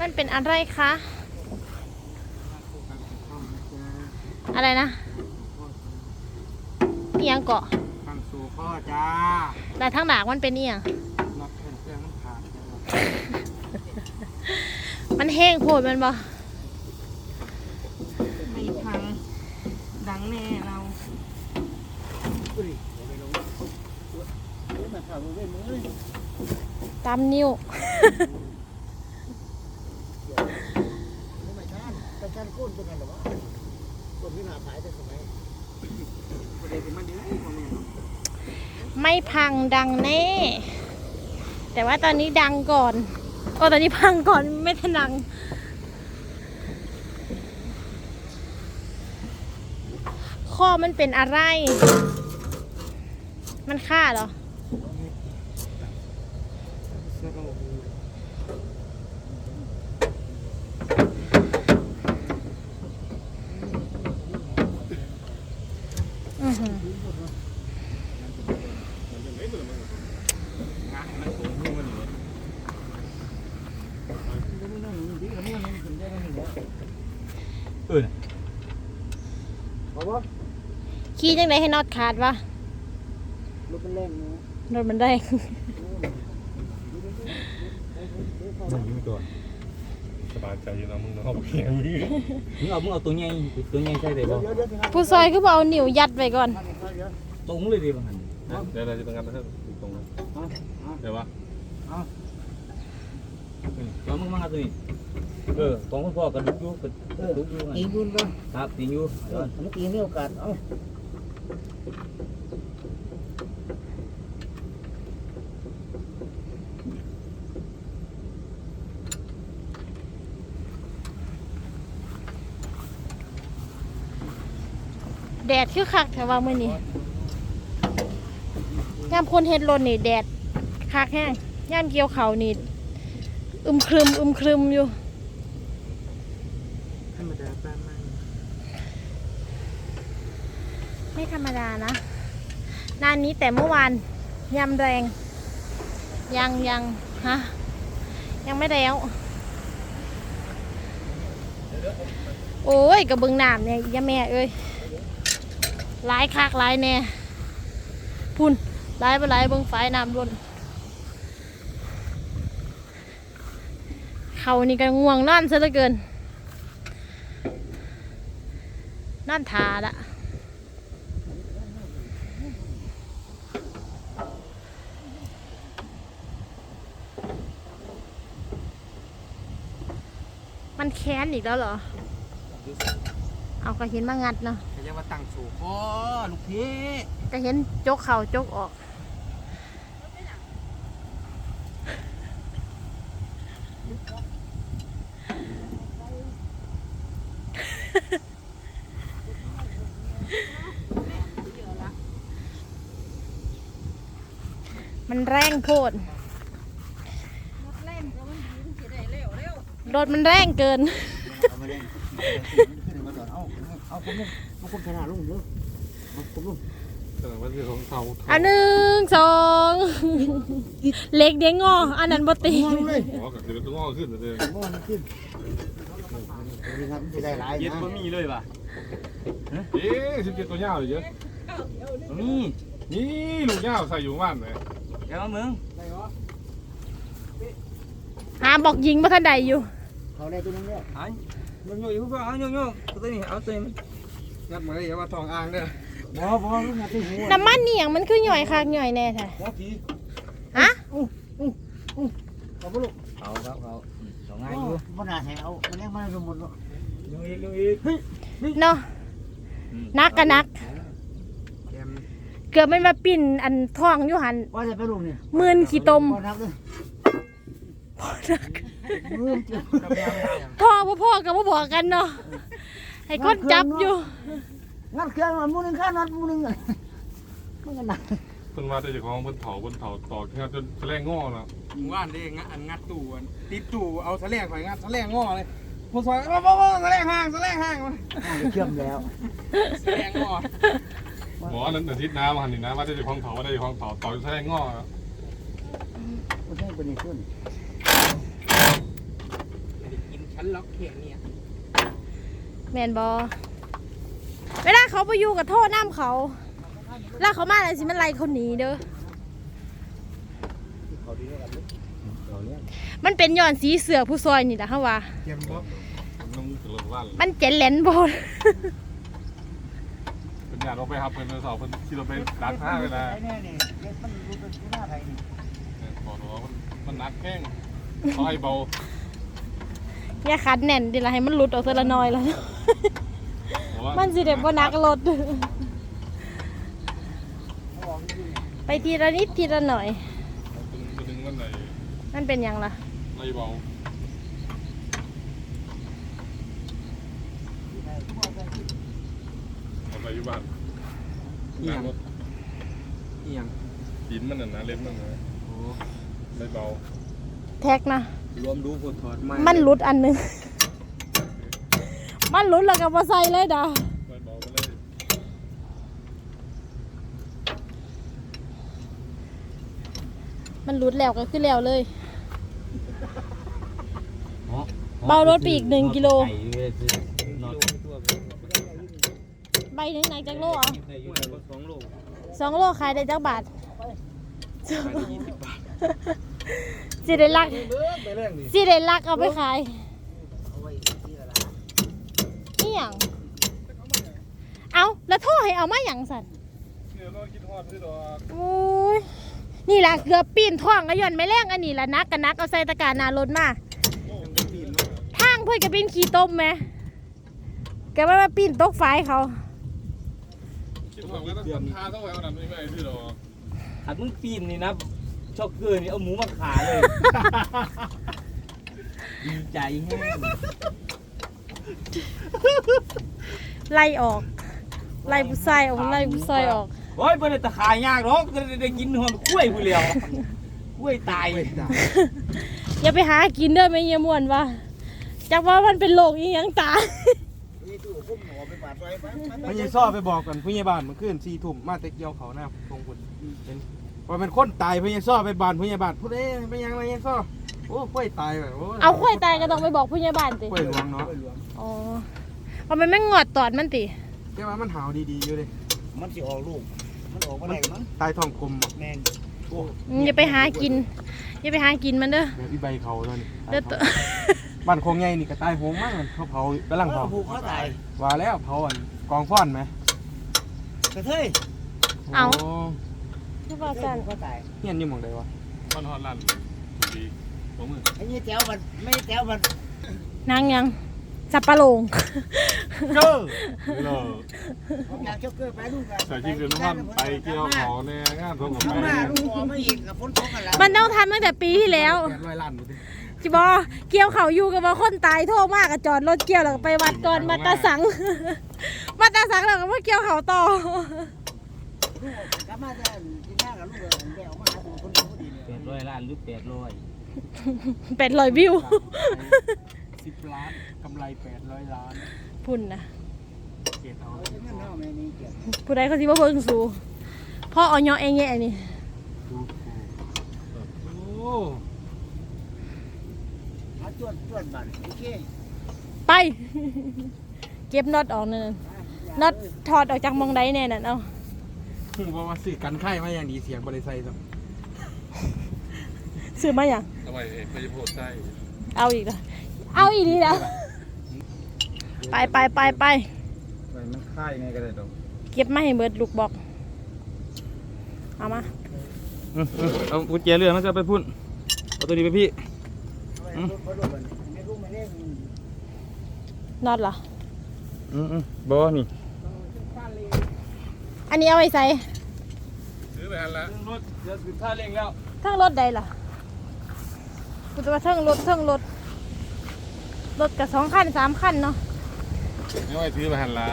มันเป็นอะไรคะ อะไรนะเอียงเกาะทางสู่พ่อจ้าแต่ทั้งหนากมันเป็นเอียงน็อตเพื่อนเพื่อนมันขาดจ้ะมันแห้งโพดมันบ่ไม่พัง ดังแน่เราตามนิ้ว แต่การก้นเป็นไงหรอวะก้นที่หนาขายแต่สมัย ประเดี๋ยวสิมาดื้อมาแม่เนาะ ไม่พังดังแน่ แต่ว่าตอนนี้ดังก่อน โอ้ตอนนี้พังก่อนไม่ทันดังข้อมันเป็นอะไร มันฆ่าเหรออือ เออเพราะว่าขี่จังไดให้น็อตขาดวะรถมันแรงเนาะรถมันได้ มันอยู่ตัวสบายใจอยู่นะมึงเนาะเพียงมือมึงเอามึงเอาตัวใหญ่ตัวใหญ่ใช่ได้เดี๋บ่ยวเดี๋ยวเดี๋ยวสิครับผู้ซอยคือบ่เอานิ้วยัดไว้ก่อนเดี๋ยวตรงเลยดิบังหันเดี๋ยวเราจะเป็นกันนะครับตรงนั้นเดี๋ยววะแล้วมึงมาหาตัวนี้ เออของคุณพ่อก็ดุกอยู่ก็ดุกอยู่ตีนยุ่นก็ครับตีอยู่เออมันตีนมีโอกาสเอ้าแดดคือคักแต่ว่ามื้อนี้ยามคนเฮ็ดรถนี่แดดคักแห้งยามเกี่ยวเขาวนี่อึมครึมอึมครึมอยู่ ธรรมดาปานมัน ไม่ธรรมดานะนานนี้แต่เมื่อวานยามแรง ยังยังฮะยังไม่แล้ว โอ้ยกระเบึงน้ำเนี่ยยาแม่เอ้ยหลายคักหลายแน่พุ่นหลายไปหลายเบิ่งฝายน้ำล้นเขานี่ก็ง่วงนอนซะเหลือเกินนอนทาละ มันแค้นอีกแล้วเหรอ เอาก็เห็นมางัดเนาะเขาเรียกว่าตั้งสู่พ่อลูกพี่ก็เห็นจกเข่าจกออกมันแรงโพด รถมันแรงเกิน เอามาเล่นขึ้นมาก่อนเอาเอาผมลงเอาผมขนาดลงเด้อเอาผมลงแต่ว่าคือของเขาอันหนึ่งสองเล็กเด้งงออันนั้นบตีงอลงเลยอ๋อกับจะเป็นตัวงอขึ้นเลยงอมันขึ้นนี่ครับมันจะได้หลายเย็ดนะบ่มีเลยว่ะเอ๊ะสิบเจ็ดตัวยาวเลยเยอะบ่มีนี่ลูกยาวใส่อยู่บ้านเลยเดี๋ยวมึงหาบอกยิงมาทันใดอยู่ เขาได้ตัวนึงแล้วอันโยกๆอยู่พ่อเอาโยกๆตัวนี้เอาตัวนี้งัดมาเลยอย่าว่าทองอ่างเด้อบ่บ่ลูกมาที่หัวน้ำมันนี่อย่างมันคือหน่อยคักหน่อยแน่แท้หัวผีฮะเอาบ่ลูกเอาครับเอาสองง่าง่ายยออยู่ยู่บ่น่าให้เอามันยังมันสมมุติเนาะลงอีกลงอีกเนาะนักกันนักแกมเกือบไม่มาปิ่นอันท้องอยู่หันว่าจะไปลูกนี่หมื่นขี้ตมบ่นักเลยมือเจ็บ พ่อพ่อพ่อกับพ่อบอกกันเนาะให้คนจับอยู่งัดเครื่องมันมูนึงข้านัดมูนึงอะมันก็หนักเพิ่นว่าแต่เจ้าของเพิ่นเถาเพิ่นเถาต่องัดจนแรงงอแล้วว่านได้งัดอันงัดตู้อันติดตู้เอาแสลงข่อยงัดแสลงงอเลยคนซอยบ่บ่บ่แสลงห่างแสลงห่างมันเชื่อมแล้วแสลงงอหมอนั้นอาทิตย์น้ำมาหันนี่นะว่าแต่เจ้าของเถาว่าแต่เจ้าของเถาต่อจนแรงงอมันให้เป็นขึ้น เคันล็อกแขนเนี่ยแมนบอเวลาเขาไปอยู่กับโทษน้ำเขาแล้วเขามาอะไรสิมันไล่เขาหนีเด้อ เขาดีแล้วกันลูกเขาเนี่ยมันเป็นย้อนสีเสือผู้ซอยนี่แหละเขาว่าเตรียมบล็อกต้องกระลั่นมันเจ๋นแหลนโบนเป็นอย่างเราไปครับเป็นเสาเป็นที่เราไปดักห้าเวลาไอ้แน่นี่เด็กมันรู้เป็นหน้าไทยนี่ขอร้องมันมันนักแข้งเขาให้เบา อย่าขัดแน่นเดี๋ยวเราให้มันหลุดออกเทละน้อยแล้ว มันสิเด็บว่านักรถไปทีละนิดทีละหน่อยจะดึงมันไหนมันเป็นหยังล่ะไรเบาเอาไปอยู่บ้านเอียงนั่งรถเอียงดินมันน่ะนะเล็บมันนะโอ้ไรเบา แท็กนะ รวมดูคนถอดไม้มันหลุดอันหนึง มันหลุดแล้วก็มาใส่เลยดาไรเบาไปเลยมันหลุดแล้วก็ขึ้นแล้วเลย เบารถไปอีกหนึ่งกิโลไก่เลยคือนอนใบหนึ่งหนักจากโลเอะได้อยู่สองโลสองโลขายได้จักบาทยี่สิบบาท สิได้ลักไปเรื่องดิสิได้ลักเอาไปขายเอาไว้ที่ละนี่หยังเอาแล้วโทษให้เอามาหยังสันเนี่ยเราคิดฮอดที่ดอกโอ้ยนี่ล่ะเกือบปีนท้องก็ย่อนไม่แรงอันนี้ล่ะนักกันนักเอาใส่ตะกร้ารหนารถมาปีนเนาะทางเพื่อนก็ปีนขี่ต้มไหมแกว่ามาปีนตกฝายเขาคิดฮอดก็ต้องทำท่าต้องไปเอานั้นไม่ไหวที่ดอกขัดมึงปีนนี่นะ ช็อกเกอร์นี่เอาหมูมาขาเลย ดีใจแห้งไล่ออก ไล่ผู้ชายออกไล่ผู้ชายออก โอ้ยเพิ่นได้ตะขายยากหรอกได้ได้กินหอนกล้วยผู้เดียวกล้วยตายอย่าไปหากินเด้อไม่เยี่ยมวนว่าจักว่ามันเป็นโรคอีหยังตายพญายซ้อไปบอกกันพญายบ้านมันขึ้นสี่ทุ่มมาแต่เกี่ยวเขาหน้าตรงคุณเป็น ว่าเป็นคนตายพญายซ้อไปบ้านพญายบ้านพูดเอ้ไม่ยังพญายซ้อโอ้ค่อยตายแบบโเอาควายตายก็ต้องไปบอกผู้ใหญ่บ้านติค่อยหลวงเนาะอ๋อเพราะมันไม่งอดตอดมันติแต่ว่ามันหาวดีๆอยู่เลยมันสิออกลูกมันออกมาได้มั้งตายท้องกลมอะแม่นโอ้อืมอย่าไปหากินอย่าไปหากินมันเด้อแบบอีใบเขาตอนนี้เด้อตัวบ้านโคงใหญ่นี่ก็ตายโหงมากเขาเผากำลังเผาผูกเขาตายว่าแล้วเผาอันกองฟ้อนไหมกระเทยเอาโคือว่าจันเขาตายเฮียนอยู่หมองใดวะมันฮอดลั่นทุกทีผมมือไอ้นี่แจ๋วมันไม่แจ๋วมันนางยังสับปะโลง เก้อเลิกอยากช็อกเกอร์ไปลูกกันใส่ชิ้นเกินพันไปเกี่ยวของในงานทงกับลูกไปมาลูกออกมาอีกกับฝนตกกันแล้วมันต้องทำตั้งแต่ปีที่แล้วแปดร้อยล้านดูดิจิบอเกี่ยวเขาอยู่กับว่าคนตายโทษมากกับจอดรถเกี่ยวแล้วก็ไปวัดก่อนมาตาสังมาตาสังแล้วก็มาเกี่ยวเขาต่อลู กกลับมาจะกินหน้ากับลูกเลยแกออกมาหาตัวคนพอดีเลยแปดร้อยล้านหรือแปดร้อยเป็ดลอยวิวสิบล้านกำไรแปดร้อยล้านพุ่นนะเกตเอาเงินเนาะแม่นี่เก็บผู้ใดเขาสิว่าเพิ่งสูพ่อเอาเนาะเองแย่นี่ดูโอ้เอาจวดจวดบัตรโอเคไป เก็บน็อตออกนั่นนะน็อตถอดออกจากมองใดแน่นั่นเอา หูว่าว่าสื่อกันไข่มาอย่างดีเสียงบริษัทครับซื้อมาอย่างทำไมเอกไปโพดใต้เอาอีกแล้วเอาอีกนี่แล้วไปไปไปไปมันค่ายไงก็ได้ดอกเก็บมาให้เบิดลูกบอก เอามาเอากุญแจเรือนจะไปพุ่นเอาตัวนี้ไปพี่นอตเหรออืมอืมบอนี่ อันนี้เอาไว้ใส่ ซื้อไปหันละรถเดี๋ยวถึงท่าเร่งแล้วทั้งรถใดล่ะกูจะว่าทั้งรถทั้งรถ รถกับสองคันสามคันเนาะ ไม่ไหวซื้อไปหันละ